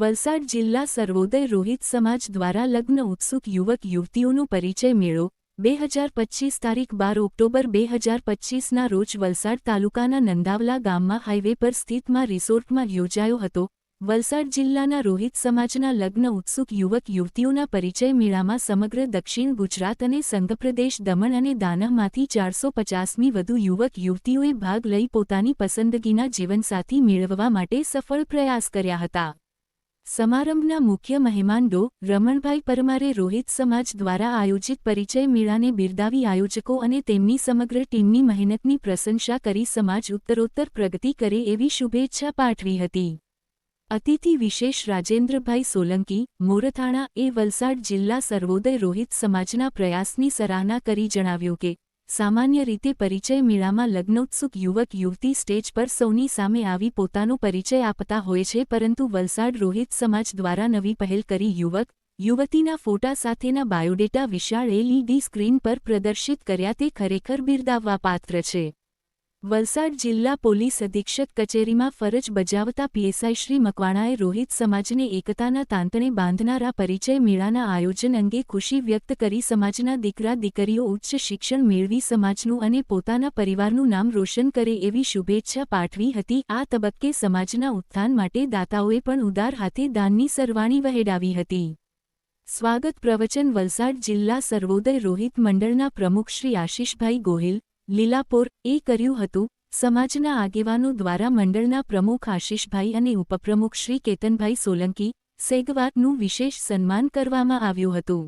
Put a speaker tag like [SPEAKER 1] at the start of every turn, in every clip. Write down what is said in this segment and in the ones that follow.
[SPEAKER 1] વલસાડ જિલ્લા સર્વોદય રોહિત સમાજ દ્વારા લગ્ન ઉત્સુક યુવક યુવતીઓનો પરિચય મેળો. બે હજાર પચ્ચીસ તારીખ બાર ઓક્ટોબર બે હજાર પચ્ચીસના રોજ વલસાડ તાલુકાના નંદાવલા ગામમાં હાઇવે પર સ્થિતમાં રિસોર્ટમાં યોજાયો હતો. વલસાડ જિલ્લાના રોહિત સમાજના લગ્ન ઉત્સુક યુવક યુવતીઓના પરિચય મેળામાં સમગ્ર દક્ષિણ ગુજરાત અને સંઘપ્રદેશ દમણ અને દાનહમાંથી ચારસો પચાસમી વધુ યુવક યુવતીઓએ ભાગ લઈ પોતાની પસંદગીના જીવનસાથી મેળવવા માટે સફળ પ્રયાસ કર્યા હતા. સમારંભના મુખ્ય મહેમાન ડો, રમણભાઈ પરમારે રોહિત સમાજ દ્વારા આયોજિત પરિચય મેળાને બિરદાવી આયોજકો અને તેમની સમગ્ર ટીમની મહેનતની પ્રશંસા કરી સમાજ ઉત્તરોત્તર પ્રગતિ કરે એવી શુભેચ્છા પાઠવી હતી. અતિથિ વિશેષ રાજેન્દ્રભાઈ સોલંકી, મોરથાણા એ વલસાડ જિલ્લા સર્વોદય રોહિત સમાજના પ્રયાસની સરાહના કરી જણાવ્યું કે સામાન્ય રીતે પરિચય મેળામાં લગ્નોત્સુક યુવક યુવતી સ્ટેજ પર સૌની સામે આવી પોતાનો પરિચય આપતા હોય છે, પરંતુ વલસાડ રોહિત સમાજ દ્વારા નવી પહેલ કરી યુવક, યુવતીના ફોટા સાથેના બાયોડેટા વિશાળ એલઈડી સ્ક્રીન પર પ્રદર્શિત કર્યા તે ખરેખર બિરદાવવા પાત્ર છે. વલસાડ જિલ્લા પોલીસ અધિક્ષક કચેરીમાં ફરજ બજાવતા પીએસઆઈ શ્રી મકવાણાએ રોહિત સમાજને એકતાના તાંતણે બાંધનારા પરિચય મેળાના આયોજન અંગે ખુશી વ્યક્ત કરી સમાજના દીકરા દીકરીઓ ઉચ્ચ શિક્ષણ મેળવી સમાજનું અને પોતાના પરિવારનું નામ રોશન કરે એવી શુભેચ્છા પાઠવી હતી. આ તબક્કે સમાજના ઉત્થાન માટે દાતાઓએ પણ ઉદાર હાથે દાનની સરવાણી વહેડાવી હતી. સ્વાગત પ્રવચન વલસાડ જિલ્લા સર્વોદય રોહિત મંડળના પ્રમુખ શ્રી આશિષભાઈ ગોહિલ લીલાપોર, એ કર્યું હતું, સમાજના આગેવાનો દ્વારા મંડળના પ્રમુખ આશિષભાઈ અને ઉપપ્રમુખ શ્રી કેતનભાઈ સોલંકી સેગવાટનું વિશેષ સન્માન કરવામાં આવ્યું હતું.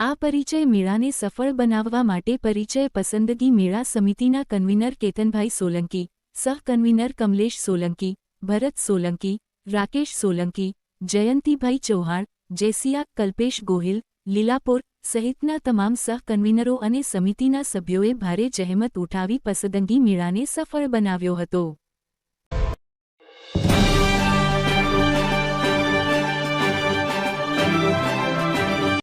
[SPEAKER 1] આ પરિચય મેળાને સફળ બનાવવા માટે પરિચય પસંદગી મેળા સમિતિના કન્વીનર કેતનભાઈ સોલંકી, સહ કન્વીનર કમલેશ સોલંકી, ભરત સોલંકી, રાકેશ સોલંકી, જયંતીભાઈ ચૌહાણ, જેસિયા કલ્પેશ ગોહિલ લીલાપોર સહિતના તમામ સહકન્વીનરો અને સમિતિના સભ્યોએ ભારે જહેમત ઉઠાવી પસંદગી મેળાને સફળ બનાવ્યો હતો.